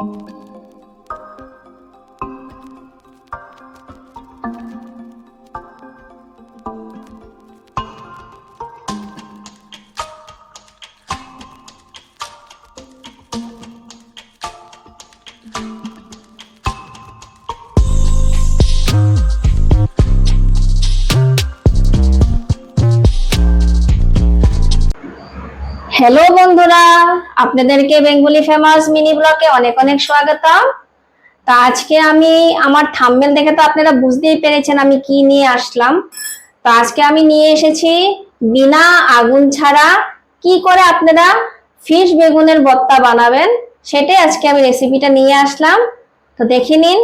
you hello বন্ধুরা। আপনাদেরকে Bengali famous mini ব্লকে অনেক অনেক স্বাগতম। তা আজকে আমি আমার থাম্বনেল দেখে তো আপনারা বুঝতেই পেরেছেন আমি কি নিয়ে আসলাম। তো আজকে আমি নিয়ে এসেছি বিনা আগুন ছাড়া কি করে আপনারা ফিশ বেগুনের ভর্তা বানাবেন, সেটাই আজকে আমি রেসিপিটা নিয়ে আসলাম। তো দেখে নিন।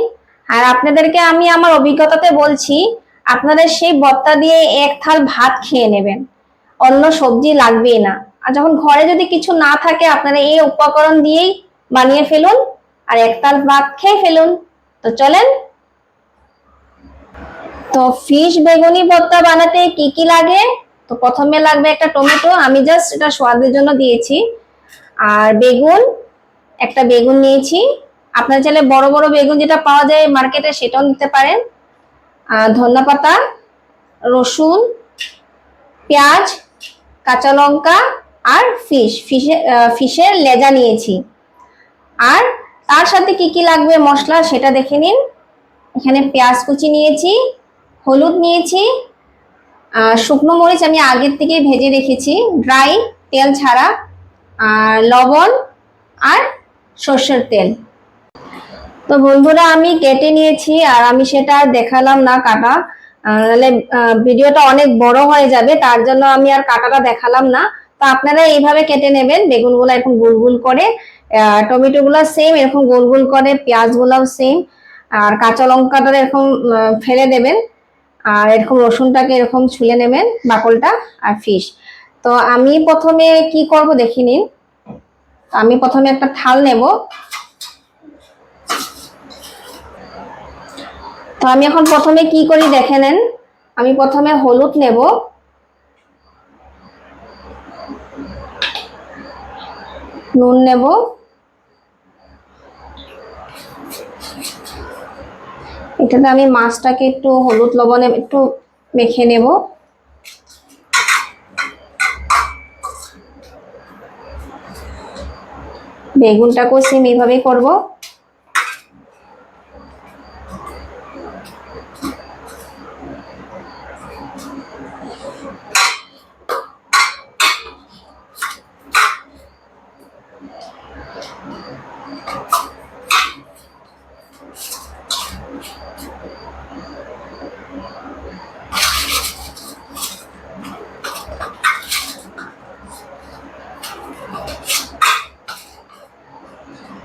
আর আপনাদেরকে আমি আমার অভিজ্ঞতাতে বলছি আপনাদের সেই ভর্তা দিয়ে এক থাল ভাত খেয়ে নেবেন। অন্য সবজি লাগবেই না। আর যখন ঘরে যদি কিছু না থাকে, আপনারা এই উপকরণ দিয়েই বানিয়ে ফেলুন আর একতাল ভাত খেয়ে ফেলুন। তো চলেন। তো ফিশ বেগুনি ভর্তা বানাতে কি কি লাগে? তো প্রথমে লাগবে একটা টমেটো, আমি জাস্ট এটা স্বাদের জন্য দিয়েছি। আর বেগুন, একটা বেগুন নিয়েছি। আপনার চাইলে বড় বড় বেগুন যেটা পাওয়া যায় মার্কেটে সেটাও নিতে পারেন। আর ধনিয়া পাতা, রসুন, পেঁয়াজ, কাঁচা লঙ্কা আর ফিশ ফিশে ফিশের লেজা নিয়েছি। আর তার সাথে কি কি লাগবে মশলা সেটা দেখে নিন। এখানে পেঁয়াজ কুচি নিয়েছি, হলুদ নিয়েছি শুকনো মরিচ আমি আগের থেকে ভেজে রেখেছি ড্রাই তেল ছাড়া, আর লবণ আর সর্ষের তেল। তো বন্ধুরা আমি কেটে নিয়েছি আর আমি সেটা দেখালাম না কাটা। ভিডিওটা অনেক বড় হয়ে যাবে, তার জন্য আমি আর কাটাটা দেখালাম না। তো আপনারা এইভাবে কেটে নেবেন। বেগুনগুলো এরকম গোল গোল করে টমেটো গুলো সেম এরকম গোল গোল করে পেঁয়াজ গুলাও সেম আর কাঁচা লঙ্কাটা এরকম ফেলে দেবেন। আর এরকম রসুনটাকে এরকম ছুলে নেবেন, বাকলটা আর ফিশ তো আমি প্রথমে কি করব দেখে নিন। আমি প্রথমে একটা থাল নেব। তো আমি এখন প্রথমে কি করি দেখে নেন। আমি প্রথমে হলুদ নেব। নুন নেব। এটাতে আমি মাছটাকে একটু হলুদ লবণে একটু মেখে নেব। বেগুনটাকেও সেম এইভাবেই করব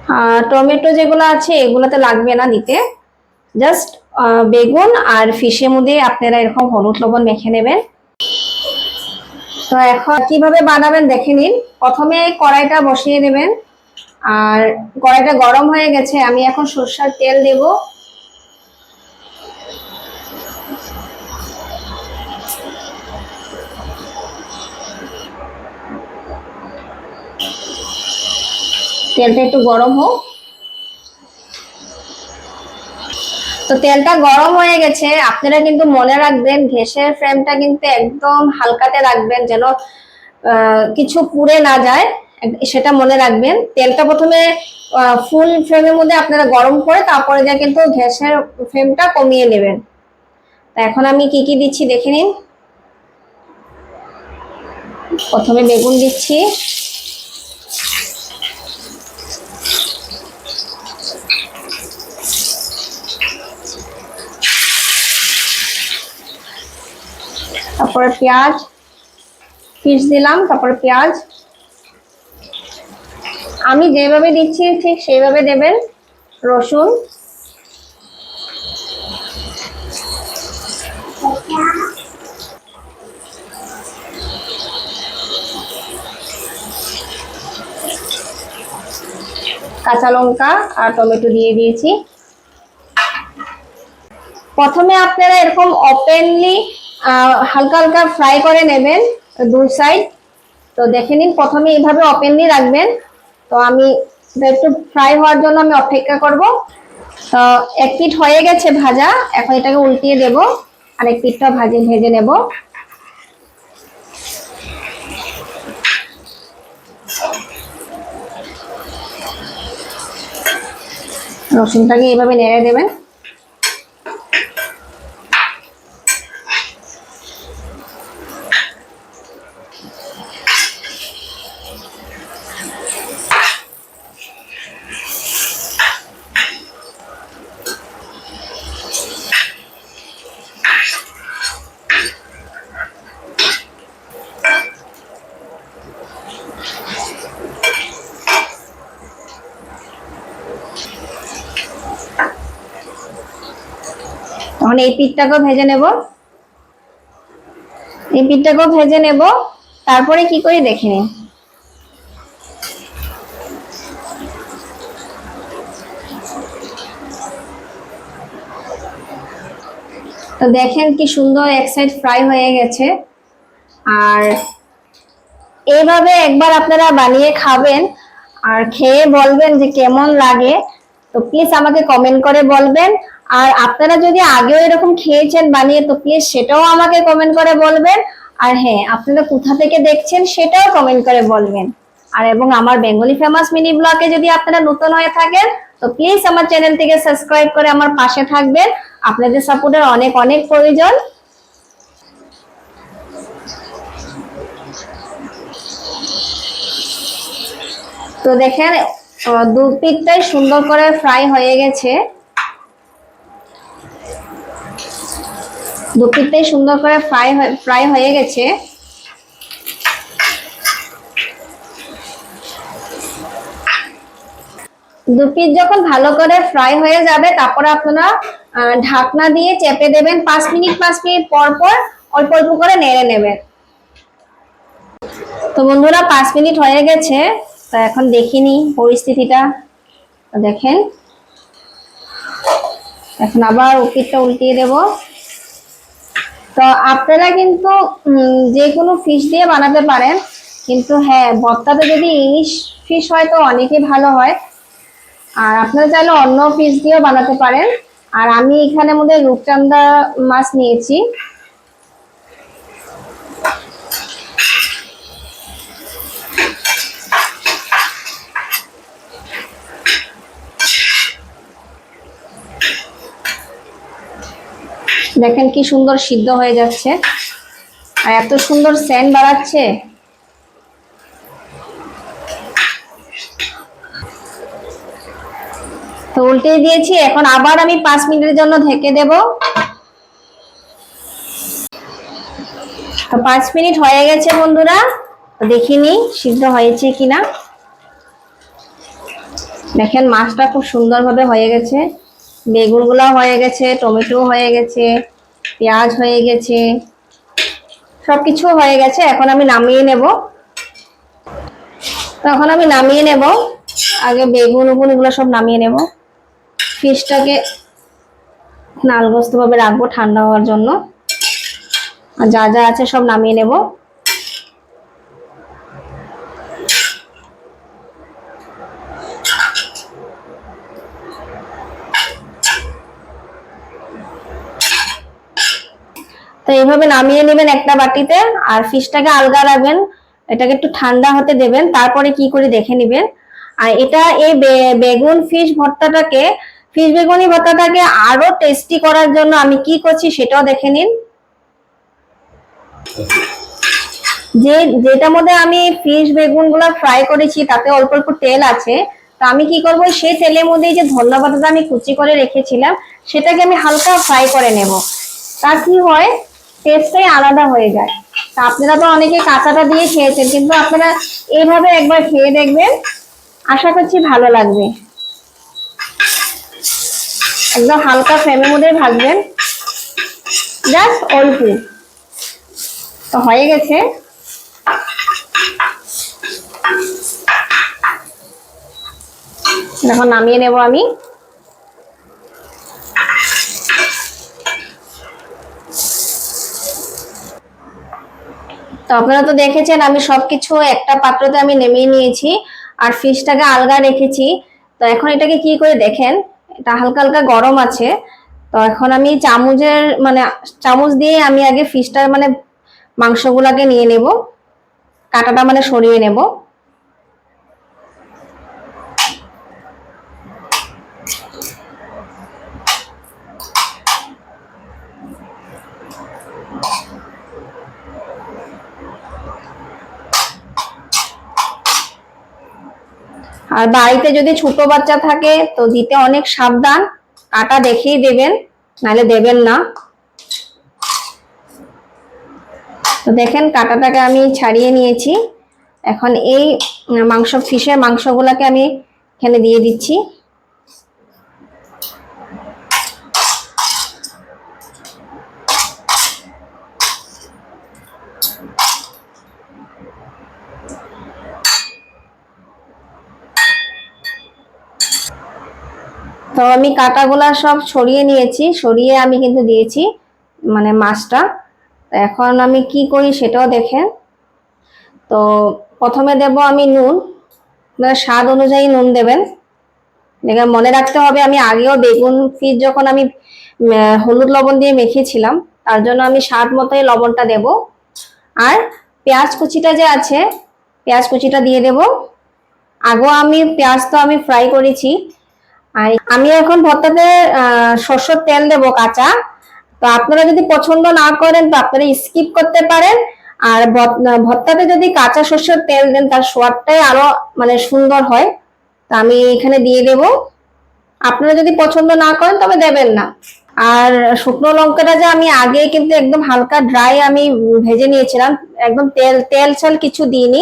আর টমেটো যেগুলো আছে, এগুলোতে লাগবে না দিতে জাস্ট বেগুন আর ফিশের মধ্যে আপনারা এরকম হলুদ লবণ মেখে নেবেন। তো এখন কীভাবে বানাবেন দেখে নিন। প্রথমে কড়াইটা বসিয়ে নেবেন। আর কড়াইটা গরম হয়ে গেছে, আমি এখন সর্ষার তেল দেব। তেলটা একটু গরম হোক। তো তেলটা গরম হয়ে গেছে, আপনারা কিন্তু মনে রাখবেন, গ্যাসের ফ্রেমটা কিন্তু একদম হালকাতে রাখবেন যেন কিছু পুড়ে না যায়, সেটা মনে রাখবেন। তেলটা প্রথমে ফুল ফ্রেমের মধ্যে আপনারা গরম করে তারপরে যা কিন্তু গ্যাসের ফ্রেমটা কমিয়ে নেবেন। তা এখন আমি কি কি দিচ্ছি দেখে নিন। প্রথমে বেগুন দিচ্ছি। তারপরে পেঁয়াজ পিস দিলাম, তারপরে পেঁয়াজ। আমি যেভাবে দিচ্ছি ঠিক সেইভাবে দেবেন রসুন। কাঁচা লঙ্কা আর টমেটো দিয়ে দিয়েছি। প্রথমে আপনারা এরকম ওপেনলি হালকা হালকা ফ্রাই করে নেবেন দুই সাইড তো দেখে নিন, প্রথমে এইভাবে ওপেনলি রাখবেন। তো আমি একটু ফ্রাই হওয়ার জন্য আমি অপেক্ষা করব। তো এক পিঠ হয়ে গেছে ভাজা, এখন এটাকে উল্টিয়ে দেব। আর এক পিঠটা ভাজে ভেজে নেব। রসুনটাকে এইভাবে নেড়ে দেবেন। তখন এই পিঠটাকেও ভেজে নেব। এই পিঠটাকেও ভেজে নেব। তারপরে কি করি দেখে নিন তো দেখেন কি সুন্দর এক সাইড ফ্রাই হয়ে গেছে। আর এইভাবে একবার আপনারা বানিয়ে খাবেন আর খেয়ে বলবেন যে কেমন লাগে। তো প্লিজ আমাকে কমেন্ট করে বলবেন। আর আপনারা যদি আগেও এরকম খেয়েছেন বানিয়ে, তো প্লিজ সেটাও আমাকে কমেন্ট করে বলবেন। আর হ্যাঁ আপনারা কোথা থেকে দেখছেন সেটাও কমেন্ট করে বলবেন। আর এবং আমার বেঙ্গলি ফেমাস মিনি ব্লগে যদি আপনারা নতুন হয়ে থাকেন, তো প্লিজ আমার চ্যানেলটিকে সাবস্ক্রাইব করে আমার পাশে থাকবেন। আপনাদের সাপোর্টের অনেক অনেক প্রয়োজন। তো দেখেন দু সুন্দর করে ফ্রাই হয়ে গেছে। দু পিঠটাই সুন্দর করে ফ্রাই ফ্রাই হয়ে গেছে। দু পিস যখন ভালো করে ফ্রাই হয়ে যাবে, তারপর আপনারা ঢাকনা দিয়ে চেপে দেবেন পাঁচ মিনিট পাঁচ মিনিট পর পর অল্প অল্প করে নেড়ে নেবেন। তো বন্ধুরা, পাঁচ মিনিট হয়ে গেছে, তা এখন দেখিনি পরিস্থিতিটা। দেখেন। এখন আবার উপিরটা উল্টিয়ে দেব। তো আপনারা কিন্তু যে কোনো ফিশ দিয়ে বানাতে পারেন। কিন্তু হ্যাঁ ভর্তাতে যদি ইলিশ ফিশ হয় তো অনেকই ভালো হয়। আর আপনারা চাইলে অন্য ফিশ দিয়েও বানাতে পারেন। আর আমি এখানে মধ্যে রূপচান্দা মাছ নিয়েছি। দেখেন কি সুন্দর সিদ্ধ হয়ে যাচ্ছে। আর এত সুন্দর সেন্ট বাড়াচ্ছে। তো উল্টে দিয়েছি, এখন আবার আমি পাঁচ মিনিটের জন্য ঢেকে দেব। তো পাঁচ মিনিট হয়ে গেছে বন্ধুরা দেখিনি সিদ্ধ হয়েছে কিনা। দেখেন মাছটা খুব সুন্দরভাবে হয়ে গেছে। বেগুনগুলো হয়ে গেছে টমেটো হয়ে গেছে, পেঁয়াজ হয়ে গেছে সব সবকিছু হয়ে গেছে। এখন আমি নামিয়ে নেব। তখন আমি নামিয়ে নেব। আগে বেগুন উগুন এগুলো সব নামিয়ে নেব। ফিশটাকে নালগ্রস্তভাবে রাখব ঠান্ডা হওয়ার জন্য। আর যা যা আছে সব নামিয়ে নেব। তো এইভাবে নামিয়ে নেবেন একটা বাটিতে, আর ফিশটাকে আলগা রাখবেন, এটাকে একটু ঠান্ডা হতে দেবেন, তারপরে কি করে দেখে নেবেন। আর এটা এই বেগুন ফিশ ভর্তাটাকে, ফিশ বেগুনি ভর্তাটাকে আরও টেস্টি করার জন্য আমি কি করছি সেটাও দেখে নিন। যে, যেটার মধ্যে আমি ফিশ বেগুনগুলা ফ্রাই করেছি, তাতে অল্প অল্প তেল আছে, তো আমি কি করব, সেই তেলের মধ্যে যে ধন্যবাদটা আমি কুচি করে রেখেছিলাম, সেটাকে আমি হালকা ফ্রাই করে নেব। তা কি হয় টেস্টটাই আলাদা হয়ে যায়। তা আপনারা তো অনেকে কাঁচাটা দিয়ে খেয়েছেন, কিন্তু আপনারা এইভাবে একবার খেয়ে দেখবেন। আশা করছি ভালো লাগবে। একদম হালকা ফ্লেমের মধ্যে ভাজবেন। জাস্ট অল্প। তো হয়ে গেছে। এখন নামিয়ে নেব আমি। তো আপনারা তো দেখেছেন, আমি সবকিছু একটা পাত্রতে আমি নেমিয়ে নিয়েছি, আর ফিশটাকে আলগা রেখেছি। তো এখন এটাকে কি করে দেখেন? এটা হালকা হালকা গরম আছে। তো এখন আমি চামচের মানে চামচ দিয়ে আমি আগে ফিশটার মানে মাংসগুলাকে নিয়ে নেব। কাটাটা মানে সরিয়ে নেব। আর বাড়িতে যদি ছোট বাচ্চা থাকে, তো দিতে অনেক সাবধান। কাটা দেখেই দেবেন, নাহলে দেবেন না। তো দেখেন, কাটাটাকে আমি ছাড়িয়ে নিয়েছি। এখন এই মাংস, ফিশের মাংসগুলোকে আমি এখানে দিয়ে দিচ্ছি। তো আমি কাটাগুলা সব সরিয়ে নিয়েছি, সরিয়ে আমি কিন্তু দিয়েছি মানে মাছটা। এখন আমি কি করি সেটাও দেখেন। তো প্রথমে দেব আমি নুন মানে স্বাদ অনুযায়ী নুন দেবেন। দেখেন মনে রাখতে হবে, আমি আগেও বেগুন ফিস যখন আমি হলুদ লবণ দিয়ে মেখেছিলাম, তার জন্য আমি স্বাদ মতোই লবণটা দেব। আর পেঁয়াজ কুচিটা যে আছে, পেঁয়াজ কুচিটা দিয়ে দেব। আগেও আমি পেঁয়াজ তো আমি ফ্রাই করেছি আর আমি এখন ভর্তাতে সর্ষের তেল দেব কাঁচা। তো আপনারা যদি পছন্দ না করেন, তো আপনারা স্কিপ করতে পারেন। আর ভর্তাতে যদি কাঁচা সর্ষের তেল দেন, তার স্বাদটাই আরও মানে সুন্দর হয়। তো আমি এখানে দিয়ে দেব। আপনারা যদি পছন্দ না করেন, তবে দেবেন না। আর শুকনো লঙ্কাটা যে আমি আগে কিন্তু একদম হালকা ড্রাই আমি ভেজে নিয়েছিলাম, একদম তেল তেল ছাল কিছু দিইনি,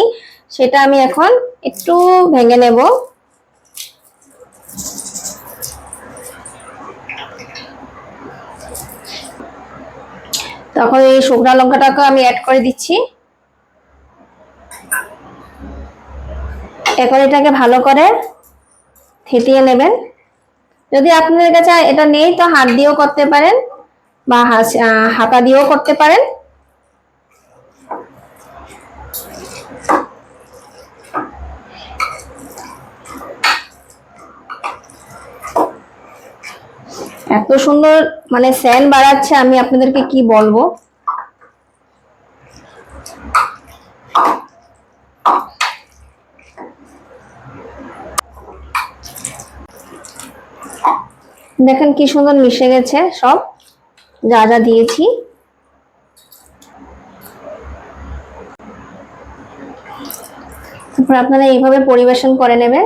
সেটা আমি এখন একটু ভেঙে নেব। তখন এই শুকনো লঙ্কাটাকে আমি অ্যাড করে দিচ্ছি। এখন এটাকে ভালো করে থেতিয়ে নেবেন। যদি আপনাদের কাছে এটা নেই, তো হাত দিয়েও করতে পারেন বা হাতা দিয়েও করতে পারেন। এত সুন্দর মানে স্যান বাড়াচ্ছে, আমি আপনাদেরকে কি বলব? দেখেন কি সুন্দর মিশে গেছে সব, যা যা দিয়েছি। তারপর আপনারা এইভাবে পরিবেশন করে নেবেন।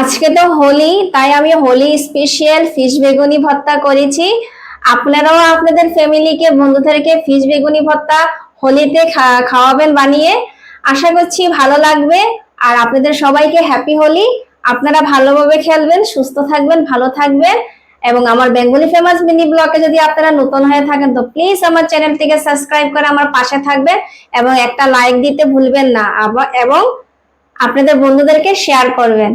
আজকে তো হোলি, তাই আমি হোলি স্পেশাল ফিশ বেগুনি ভর্তা করেছি। আপনারাও আপনাদের ফ্যামিলিকে বন্ধুদেরকে ফিশ বেগুনি ভর্তা হোলিতে খাওয়াবেন বানিয়ে। আশা করছি ভালো লাগবে। আর আপনাদের সবাইকে হ্যাপি হোলি। আপনারা ভালোভাবে খেলবেন, সুস্থ থাকবেন, ভালো থাকবেন। এবং আমার বেঙ্গলি ফেমাস মিনি ব্লগে যদি আপনারা নতুন হয়ে থাকেন, তো প্লিজ আমার চ্যানেলটিকে সাবস্ক্রাইব করে আমার পাশে থাকবেন এবং একটা লাইক দিতে ভুলবেন না। এবং আপনাদের বন্ধুদেরকে শেয়ার করবেন।